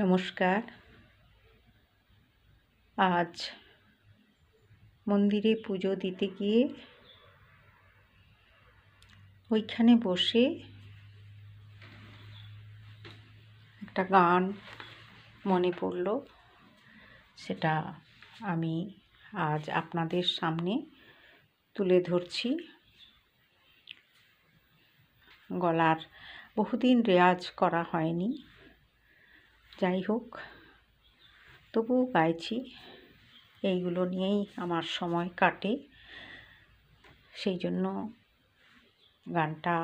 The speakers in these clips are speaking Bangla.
নমস্কার। আজ মন্দিরে পুজো দিতে গিয়ে ওইখানে বসে একটা গান মনে পড়ল। সেটা আমি আজ আপনাদের সামনে তুলে ধরছি। গলার বহুদিন রেয়াজ করা হয়নি। যাই হোক তবুও গাইছি। এইগুলো নিয়েই আমার সময় কাটে। সেই জন্য গানটা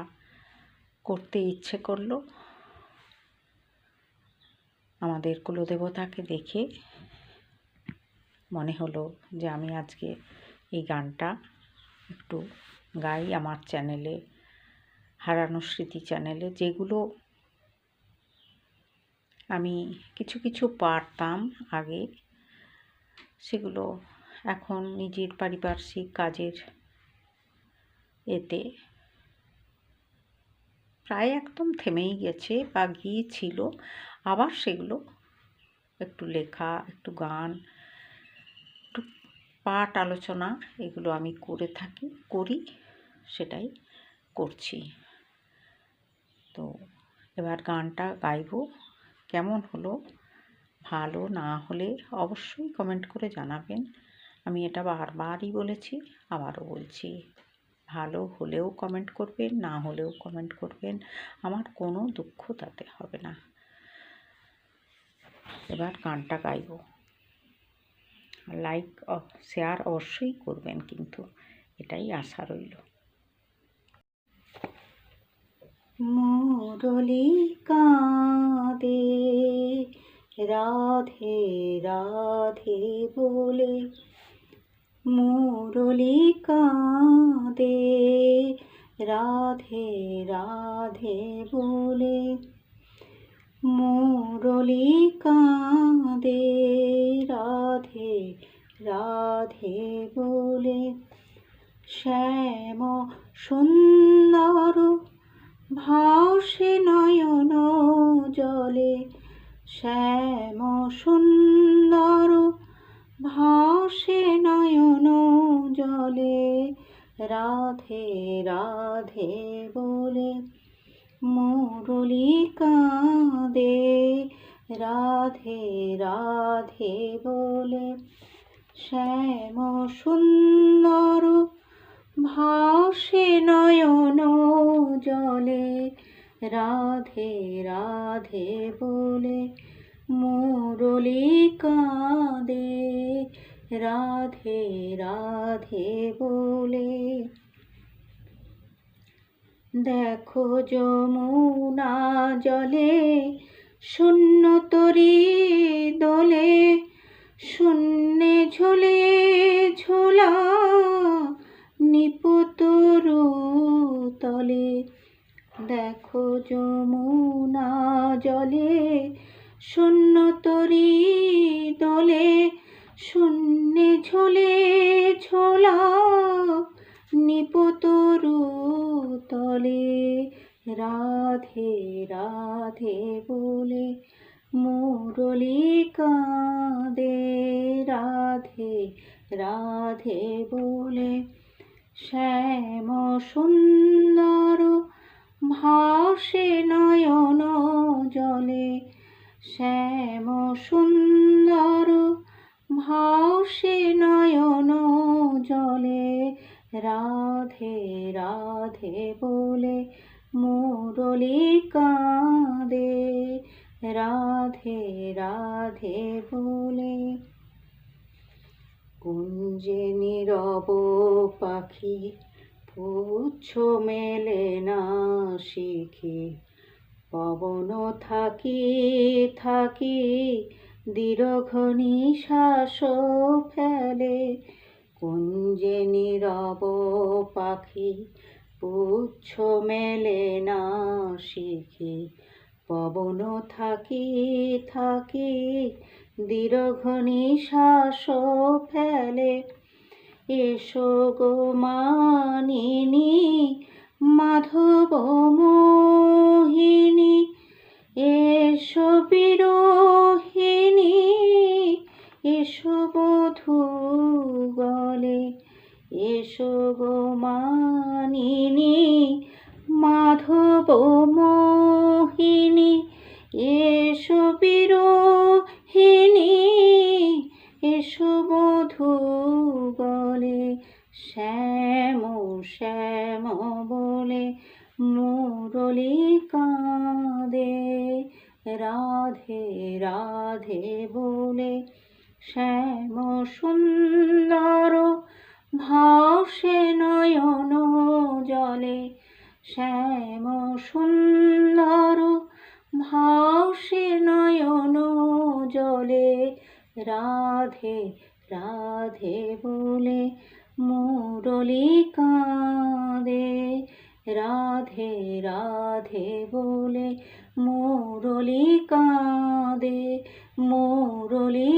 করতে ইচ্ছে করল। আমাদের কুলদেবতাকে দেখে মনে হলো যে আমি আজকে এই গানটা একটু গাই আমার চ্যানেলে, হারানো স্মৃতি চ্যানেলে, যেগুলো আমি কিছু কিছু পারতাম আগে। সেগুলো এখন নিজের পারিপার্শ্বিক কাজের এতে প্রায় একদম থেমেই গেছে বা গিয়েছিল। আবার সেগুলো একটু লেখা, একটু গান, একটু পাঠ আলোচনা এগুলো আমি করে থাকি, করি, সেটাই করছি। তো এবার গানটা গাইবো। কেমন হলো? ভালো না হলে অবশ্যই কমেন্ট করে জানাবেন। আমি এটা বারবারই বলেছি, আবারও বলছি। ভালো হলেও কমেন্ট করবেন, না হলেও কমেন্ট করবেন, আমার কোনো দুঃখ তাতে হবে না। এবার গানটা গাইব। লাইক শেয়ার অবশ্যই করবেন কিন্তু, এটাই আশা রইল। মুরলি কাঁদে রাধে রাধে বলে মুরলি কাঁদে। রাধে রাধে বলে মুরলি কাঁদে। রাধে রাধে বলে শ্যাম সুন্দর ভাসে নয়ন জলে শ্যাম সুন্দর, ভাসে নয়ন জলে রাধে রাধে বলে মুরলি কাঁদে, রাধে রাধে বলে শ্যাম সুন্দর ভাসে নয়ন জলে, রাধে রাধে বলে, মুরলি কাঁদে, রাধে রাধে বলে। দেখো যমুনা জলে, শূন্য তরি দোলে, শূন্যে তরি দলে, শূন্যে ঝোলে ঝোলা নিপতরু তলে, রাধে রাধে বলে, মুরলি কাঁদে, রাধে রাধে বলে, শ্যাম সুন্দর ভাসে নয়ন জলে, শ্যাম রাধে রাধে বলে মুরলি কাঁদে। রাধে রাধে বলে কুঞ্জে নীরব পাখি পুচ্ছ মেলে না শিখি। পবন থাকি থাকি, দীর্ঘ নিশ্বাস ফেলে। কুঞ্জে নীরব পাখি, পুচ্ছ মেলে না শিখি। পবন থাকি থাকি, দীর্ঘ নিশ্বাস ফেলে। এসো গো মানিনী, মাধব মোহিনী এসো গো মানিনী মাধব মোহিনী এসো বিরোহিনী এসো বধু বলে শ্যাম শ্যাম বলে মুরলি কাঁদে, রাধে রাধে বলে শ্যাম সুন্দর ভাসে নয়ন জলে, শ্যাম সুন্দর ভাসে নয়ন জলে, রাধে রাধে বলে মুরলি কাঁদে, রাধে রাধে বলে মুরলি কাঁদে, মুরলি